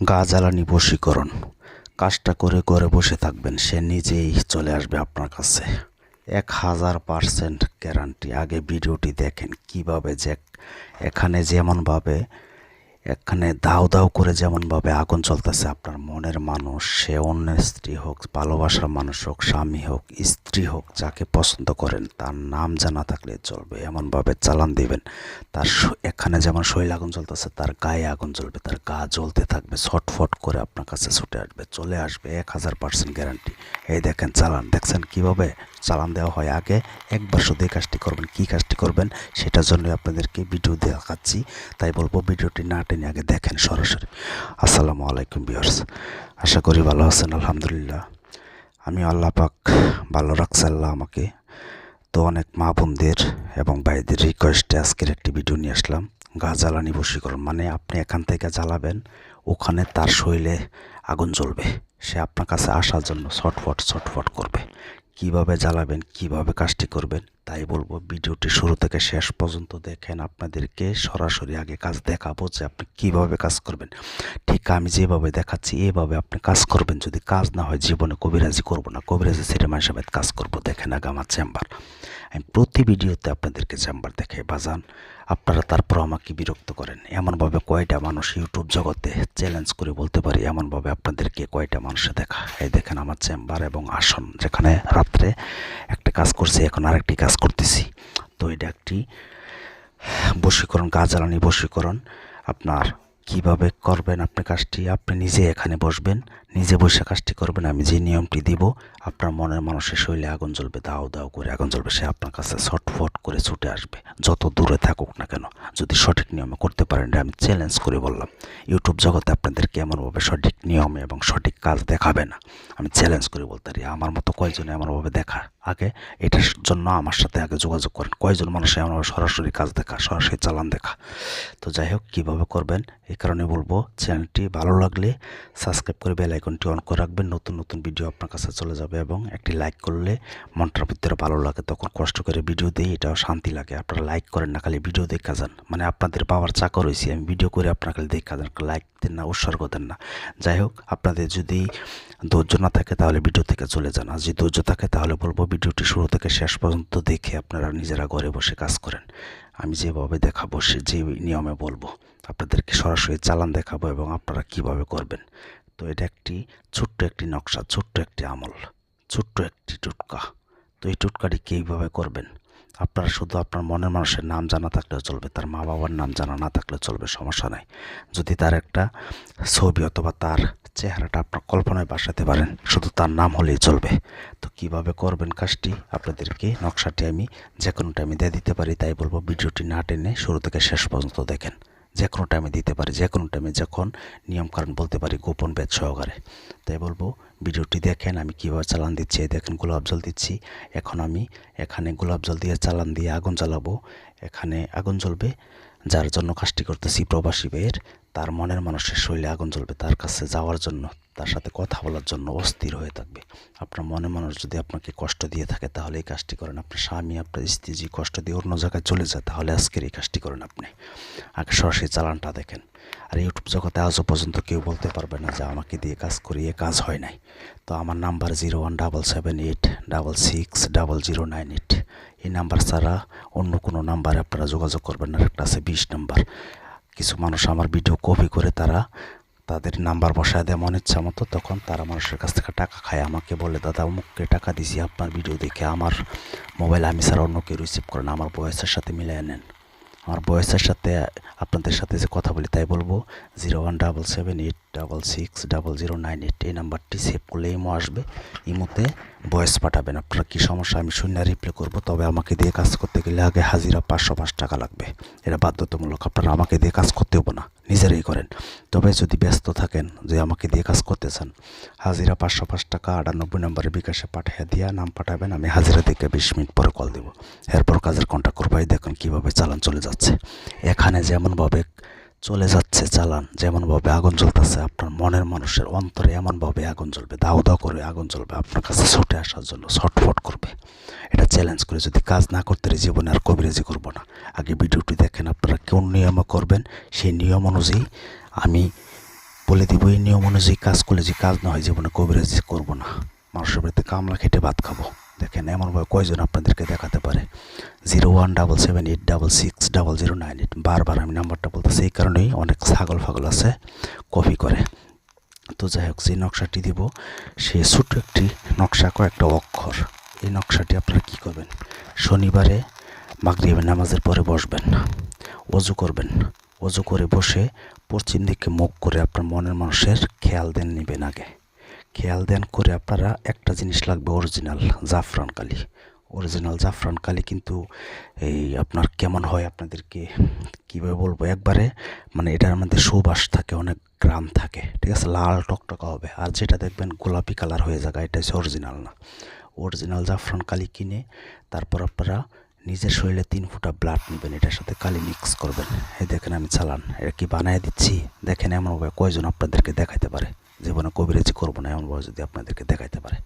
গা জ্বালানি বশীকরণ। কাজটা করে করে বসে থাকবেন, সে নিজেই চলে আসবে আপনার কাছে। এক হাজার পারসেন্ট গ্যারান্টি আগে ভিডিওটি দেখেন কীভাবে যে এখানে যেমনভাবে এখানে দাও দাও করে যেমনভাবে আগুন চলতেছে, আপনার মনের মানুষ, সে অন্যের স্ত্রী হোক, ভালোবাসার মানুষ হোক, স্বামী হোক, স্ত্রী হোক, যাকে পছন্দ করেন, তার নাম জানা থাকলে চলবে, এমনভাবে চালান দিবেন। তার এখানে যেমন শৈল আগুন চলতেছে তার গায়ে আগুন জ্বলবে, তার গা জ্বলতে থাকবে, ছটফট করে আপনার কাছে ছুটে আসবে, চলে আসবে, এক হাজার পার্সেন্ট গ্যারান্টি এই দেখেন, চালান, দেখছেন কীভাবে? চালান দেওয়া হয় আগে, একবার শুধু এই কাজটি করবেন, কী কাজটি করবেন সেটার জন্য আপনাদেরকে ভিডিও দেখাচ্ছি তাই বলব ভিডিওটি না টেনে আগে দেখেন সরাসরি। আসসালামু আলাইকুম বিয়ার্স আশা করি ভালো আছেন, আলহামদুলিল্লাহ। আমি আল্লাহ পাক ভালো রাখছে, আল্লাহ আমাকে। তো অনেক মা বোনদের এবং ভাইদের রিকোয়েস্টে আজকের একটি ভিডিও নিয়ে আসলাম। গা জ্বালানি বশীকরণ মানে আপনি এখান থেকে জ্বালাবেন, ওখানে তার শৈলে আগুন জ্বলবে। সে আপনার কাছে আসার জন্য ছটফট ছটফট করবে। কীভাবে জ্বালাবেন কীভাবে কাজটি করবেন? তাই বলব, ভিডিওটি শুরু থেকে শেষ পর্যন্ত দেখেন আপনাদেরকে সরাসরি আগে কাজ দেখাবো যে আপনি কীভাবে কাজ করবেন। ঠিক আমি যেভাবে দেখাচ্ছি, এভাবে আপনি কাজ করবেন। যদি কাজ না হয়, জীবনে কবিরাজি করব না। কবিরাজি সিনেমা হিসাবে কাজ করব। দেখেন আগে আমার চেম্বার। আমি প্রতি ভিডিওতে আপনাদেরকে চেম্বার দেখাই। বাজান, আপনারা তারপর আমাকে বিরক্ত করেন। এমনভাবে কয়টা মানুষ ইউটিউব জগতে চ্যালেঞ্জ করে বলতে পারি, এমনভাবে আপনাদেরকে কয়টা মানুষে দেখা। এই দেখেন আমার চেম্বার এবং আসন যেখানে রাত্রে কাজ করছি, এখন আরেকটি কাজ করতেছি। তো এটা একটি বশীকরণ গা জ্বালানি বশীকরণ। আপনার কীভাবে করবেন আপনি কাজটি? আপনি নিজে এখানে বসবেন। নিজে বসে কাজটি করবেন, আমি যে নিয়মটি দিব, আপনার মনের মানুষের শৈলে আগুন জ্বলবে, দাও দাও করে আগুন জ্বলবে, সে আপনার কাছে ছটফট করে ছুটে আসবে। যত দূরে থাকুক না কেন, যদি সঠিক নিয়মে করতে পারেন আমি চ্যালেঞ্জ করে বললাম। ইউটিউব জগতে আপনাদেরকে এমনভাবে সঠিক নিয়মে এবং সঠিক কাজ দেখাবে না। আমি চ্যালেঞ্জ করে বলতে পারি, আমার মতো কয়জনে এমনভাবে দেখা আগে এটার জন্য আমার সাথে আগে যোগাযোগ করেন। কয়জন মানুষ এমনভাবে সরাসরি কাজ দেখা, সরাসরি চালান দেখা? তো যাই হোক, কীভাবে করবেন এই কারণে বলব চ্যানেলটি ভালো লাগলে সাবস্ক্রাইব করে বেল আইকনটি অন করে রাখবেন, নতুন নতুন ভিডিও আপনার কাছে চলে যাবে এবং একটি লাইক করলে মনটার ভিতরে ভালো লাগে। তখন কষ্ট করে ভিডিও দিই, এটাও শান্তি লাগে। আপনারা লাইক করেন না, খালি ভিডিও দেখা যান। মানে আপনাদের পাওয়ার চাকর হয়েছি আমি ভিডিও করে আপনার খালি দেখা যান লাইক দেন না, উৎসর্গ দেন না। যাই হোক, আপনাদের যদি ধৈর্য না থাকে তাহলে ভিডিও থেকে চলে যান। আর যদি ধৈর্য থাকে তাহলে বলব ভিডিওটি শুরু থেকে শেষ পর্যন্ত দেখে আপনারা নিজেরা ঘরে বসে কাজ করেন। আমি যেভাবে দেখাবো সে যে নিয়মে বলব। আপনাদেরকে সরাসরি চালান দেখাবো এবং আপনারা কীভাবে করবেন। তো এটা একটি ছোট্ট একটি নকশা, ছোট্ট একটি আমল, ছোট্ট একটি টুটকা। তো এই টুটকাটি কীভাবে করবেন? আপনারা শুধু আপনার মনের মানুষের নাম জানা থাকলেও চলবে, তার মা বাবার নাম জানা না থাকলেও চলবে, সমস্যা নাই। যদি তার একটা ছবি অথবা তার চেহারাটা আপনার কল্পনায় বাসাতে পারেন, শুধু তার নাম হলেই চলবে। তো কীভাবে করবেন কাজটি? আপনাদেরকে নকশাটি আমি যে কোনো টাইমে দিয়ে দিতে পারি, তাই বলব ভিডিওটি না টেনে শুরু থেকে শেষ পর্যন্ত দেখেন। যে কোনো টাইমে দিতে পারি যে কোনো টাইমে যখন নিয়মকানুন বলতে পারি গোপন বেদ সহকারে। তাই বলব, ভিডিওটি দেখেন, আমি কীভাবে চালান দিচ্ছি, দেখেন গোলাপ জল দিচ্ছি। এখন আমি এখানে গোলাপ জল দিয়ে চালান দিয়ে আগুন জ্বালাবো। এখানে আগুন জ্বলবে, যার জন্য কাজটি করতেছি প্রবাসী বের তার মনের মানুষের শৈলে আগুন জ্বলবে তার কাছে যাওয়ার জন্য। তার সাথে কথা বলার জন্য অস্থির হয়ে থাকবে। আপনার মনে মানুষ যদি আপনাকে কষ্ট দিয়ে থাকে, তাহলে এই কাজটি করেন। আপনার স্বামী, আপনার স্ত্রী যে কষ্ট দিয়ে অন্য জায়গায় চলে যায়, তাহলে আজকের এই কাজটি করেন আপনি। আগে সরাসরি চালানটা দেখেন। আর ইউটিউব জগতে আজও পর্যন্ত কেউ বলতে পারবে না যে আমাকে দিয়ে কাজ করি এ কাজ হয় নাই। তো আমার number zero one double seven eight double six double zero nine eight. এই নাম্বার ছাড়া অন্য কোনো নাম্বারে আপনারা যোগাযোগ করবেন না। একটা আছে বিশ নাম্বার। কিছু মানুষ আমার ভিডিও কপি করে তারা তাদের নাম্বার বসায় দেয় মন ইচ্ছা মতো, তখন তারা মানুষের কাছ থেকে টাকা খায়। আমাকে বলে, দাদা, অমুককে টাকা দিছি, আপনার ভিডিও দেখে আমার মোবাইল আমি ছাড়া অন্য কেউ রিসিভ করেন আমার বয়সের সাথে মিলিয়ে নেন। আমার বয়সের সাথে আপনাদের সাথে যে কথা বলি, তাই বলব zero one double seven eight double six double zero nine eight এই নাম্বারটি সেভ করলে ইমো আসবে। ইমোতে ভয়েস পাঠাবেন। আপনার কী সমস্যা? আমি শূন্য রিপ্লাই করব। তবে আমাকে দিয়ে কাজ করতে গেলে আগে হাজিরা পাঁচশো পাঁচ টাকা লাগবে। এটা বাধ্যতামূলক। আপনারা আমাকে দিয়ে কাজ করতে হব না। নিজেরাই করেন। তবে যদি ব্যস্ত থাকেন, যে আমাকে দিয়ে কাজ করতে চান, হাজিরা পাঁচশো পাঁচ টাকা আটানব্বই নম্বরে বিকাশে পাঠিয়ে দিয়া নাম পাঠাবেন। আমি হাজিরা থেকে বিশ মিনিট পরে কল দেবো। এরপর কাজের কন্ট্যাক্ট করবাই দেখুন কীভাবে চালান চলে যাচ্ছে। এখানে যেমনভাবে চলে যাচ্ছে চালান, যেমনভাবে আগুন জ্বলতেছে আপনার মনের মানুষের অন্তরে, এমনভাবে আগুন জ্বলবে, দাও দাও করে আগুন জ্বলবে, আপনার কাছে ছুটে আসার জন্য ছটফট করবে। এটা চ্যালেঞ্জ করে যদি কাজ না করতে জীবনে আর কবিরাজি করব না। আগে ভিডিওটি দেখেন আপনারা কোন নিয়মে করবেন, সেই নিয়ম অনুযায়ী আমি বলে দিব, এই নিয়ম অনুযায়ী কাজ করলে যে কাজ না হয়, জীবনে কবিরাজি করব না। মানুষের বাড়িতে কামলা খেটে ভাত খাব। দেখেন এমনভাবে কয়জন আপনাদেরকে দেখাতে পারে? Zero one double seven eight double six double zero nine eight. বারবার আমি নাম্বারটা বলতেছি, এই কারণেই অনেক ছাগল ফাগল আছে কপি করে। তো যাই হোক, যে নকশাটি দিব, সে ছোট্ট একটি নকশা, কয়েকটা অক্ষর। এই নকশাটি আপনারা কী করবেন? শনিবারে মাগরিবের নামাজের পরে বসবেন, অজু করবেন। অজু করে বসে পশ্চিম দিকে মুখ করে আপনার মনের মানুষের খেয়াল দেন নেবেন আগে। খেয়াল দেন করে আপনারা একটা জিনিস লাগবে অরিজিনাল জাফরান কালি। অরিজিনাল জাফরান কালি কিন্তু এই আপনার কেমন হয় আপনাদেরকে কীভাবে বলব? একবারে মানে এটার মধ্যে সুবাস থাকে, অনেক গ্রাম থাকে, ঠিক আছে? লাল টকটকা হবে। আর যেটা দেখবেন গোলাপি কালার হয়ে যাবে এটা হচ্ছে অরিজিনাল না। অরিজিনাল জাফরান কালি কিনে তারপর আপনারা নিজের শরীরে তিন ফুটা ব্লাড নেবেন, এটার সাথে কালি মিক্স করবেন। এই দেখেন আমি চালান, এটা কি বানায় দিচ্ছি? দেখেন এমনভাবে কয়জন আপনাদেরকে দেখাইতে পারে? জীবনে কবিরাজি করব না, এমনভাবে যদি আপনাদেরকে দেখাইতে পারে।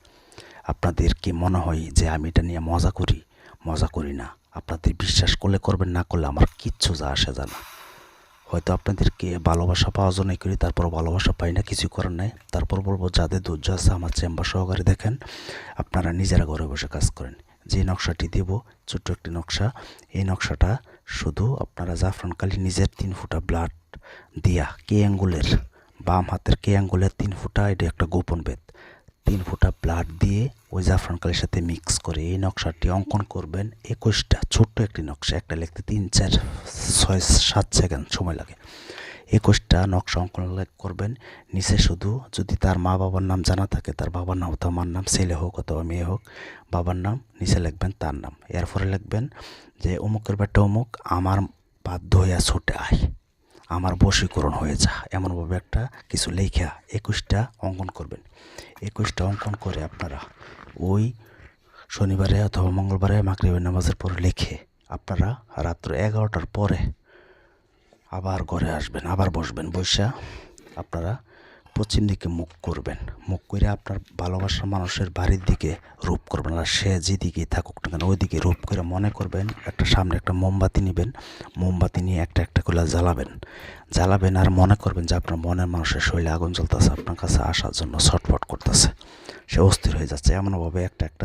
আপনাদের কি মনে হয় যে আমি এটা নিয়ে মজা করি? মজা করি না। আপনাদের বিশ্বাস করলে করবেন, না করলে আমার কিচ্ছু যা আসে জানা হয়তো আপনাদেরকে ভালোবাসা পাওয়া জন্যই করি তারপর ভালোবাসা পাই না কিছু করার নাই। তারপর বলব, যাদের ধৈর্য আছে, আমার চেম্বার সহকারে দেখেন, আপনারা নিজেরা ঘরে বসে কাজ করেন। যে নকশাটি দেব, ছোট্ট একটি নকশা, এই নকশাটা শুধু আপনারা জাফরান কালি নিজের তিন ফুটা ব্লাড দিয়া, কে আঙ্গুলের বাম হাতের কে আঙ্গুলের তিন ফুটা, এটা একটা গোপন বেদ তিন ফুটা ব্লাড দিয়ে ওই জাফরান কালির সাথে মিক্স করে এই নকশাটি অঙ্কন করবেন। একুশটা, ছোট্ট একটি নকশা, একটা লিখতে তিন, চার, ছয়, সাত সেকেন্ড সময় লাগে। একুশটা নকশা অঙ্কন করবেন। নিচে শুধু যদি তার মা বাবার নাম জানা থাকে, তার বাবার নাম অথবা মার নাম ছেলে হোক অথবা মেয়ে হোক, বাবার নাম, নিচে লিখবেন তার নাম। এরপরে লিখবেন যে, অমুকের বেটা অমুক, আমার বাধ্য হইয়া ছুটে আয়। আমার বশীকরণ হয়ে যা। এমনভাবে একটা কিছু লেখা একুশটা অঙ্কন করবেন। একুশটা অঙ্কন করে আপনারা ওই শনিবারে অথবা মঙ্গলবারে মাকরিবের নামাজের পরে লেখে আপনারা রাত্র এগারোটার পরে আবার ঘরে আসবেন, আবার বসবেন। বৈশা আপনারা দিকে মুখ করবেন। মুখ করে আপনার ভালোবাসার মানুষের বাড়ির দিকে রূপ করবেন। আর সে যেদিকে থাকুক না কেন, ওইদিকে রূপ করে মনে করবেন, একটা সামনে একটা মোমবাতি নেবেন, মোমবাতি নিয়ে একটা একটা করে জ্বালাবেন। জ্বালাবেন আর মনে করবেন যে আপনার মনের মানুষের শরীরে আগুন জ্বলতেছে, আপনার কাছে আসার জন্য ছটফট করতেছে। সে অস্থির হয়ে যাচ্ছে। এমনভাবে একটা একটা